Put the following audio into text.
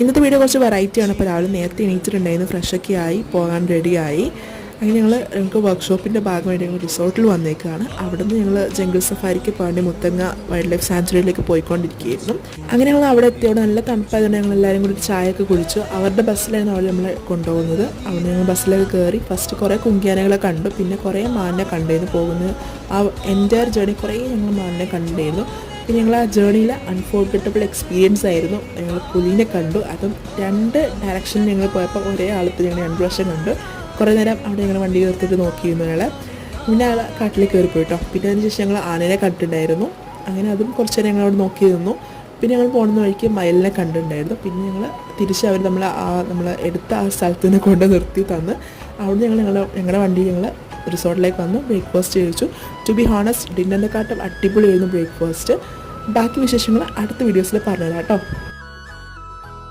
ഇന്നത്തെ വീഡിയോ കുറച്ച് വെറൈറ്റിയാണ് അപ്പോൾ രാവിലെ നേരത്തെ എണീറ്റിട്ടുണ്ടായിരുന്നു. ഫ്രഷൊക്കെ ആയി പോകാൻ റെഡിയായി അങ്ങനെ ഞങ്ങൾ ഞങ്ങൾക്ക് വർക്ക്ഷോപ്പിന്റെ ഭാഗമായിട്ട് ഞങ്ങൾ റിസോർട്ടിൽ വന്നേക്കാണ്. അവിടെ നിന്ന് ഞങ്ങൾ ജംഗിൾ സഫാരിക്ക് പോകേണ്ടി മുത്തങ്ങ വൈൽഡ് ലൈഫ് സാഞ്ചുറിയിലേക്ക് പോയിക്കൊണ്ടിരിക്കുകയായിരുന്നു. അങ്ങനെ ഞങ്ങൾ അവിടെ എത്തിയോടെ നല്ല തണുപ്പായതുകൊണ്ട് ഞങ്ങൾ എല്ലാവരും കൂടി ചായയൊക്കെ കുടിച്ചു. അവരുടെ ബസ്സിലായിരുന്നു അവർ നമ്മളെ കൊണ്ടുപോകുന്നത്. അവിടെ ഞങ്ങൾ ബസ്സിലൊക്കെ കയറി ഫസ്റ്റ് കുറേ കുങ്കിയാനകളെ കണ്ടു. പിന്നെ കുറേ മാനിനെ കണ്ടിരുന്നു പോകുന്നത്. ആ എന്റയർ ജേണി കുറേ ഞങ്ങൾ മാനിനെ കണ്ടിരുന്നു ഞങ്ങൾ ആ ജേണിയിൽ അൺഫോർഗറ്റബിൾ എക്സ്പീരിയൻസ് ആയിരുന്നു. ഞങ്ങൾ പുലിനെ കണ്ടു. അതും രണ്ട് ഡയറക്ഷനിൽ ഞങ്ങൾ പോയപ്പോൾ ഒരേ ആളത്തിൽ ഞങ്ങൾ രണ്ട് പ്രാവശ്യം കണ്ടു. കുറേ നേരം അവിടെ ഞങ്ങൾ വണ്ടി നിർത്തിട്ട് നോക്കിയിരുന്നു ഞങ്ങൾ പിന്നെ ആൾ കാട്ടിലേക്ക് കയറി പോയിട്ടോ. പിന്നെ അതിന് ശേഷം ഞങ്ങൾ ആനയെ കണ്ടിട്ടുണ്ടായിരുന്നു. അങ്ങനെ അതും കുറച്ച് നേരം ഞങ്ങൾ അവിടെ നോക്കി നിന്നു. പിന്നെ ഞങ്ങൾ പോകുന്ന വഴിക്ക് മയിലിനെ കണ്ടിട്ടുണ്ടായിരുന്നു. പിന്നെ ഞങ്ങൾ തിരിച്ച് അവർ നമ്മൾ ആ നമ്മൾ എടുത്ത ആ സ്ഥലത്ത് നിന്ന് കൊണ്ട് നിർത്തി തന്ന്. അവിടെ ഞങ്ങൾ ഞങ്ങളുടെ ഞങ്ങളുടെ വണ്ടി ഞങ്ങൾ റിസോർട്ടിലേക്ക് വന്നു. ബ്രേക്ക്ഫാസ്റ്റ് കഴിച്ചു ടു ബി ഹോണസ്റ്റ് ഡിന്നറിനെക്കാട്ടും അടിപൊളിയായിരുന്നു ബ്രേക്ക്ഫാസ്റ്റ്. ബാക്കി വിശേഷങ്ങൾ അടുത്ത വീഡിയോസിൽ പറഞ്ഞുതരാം കേട്ടോ.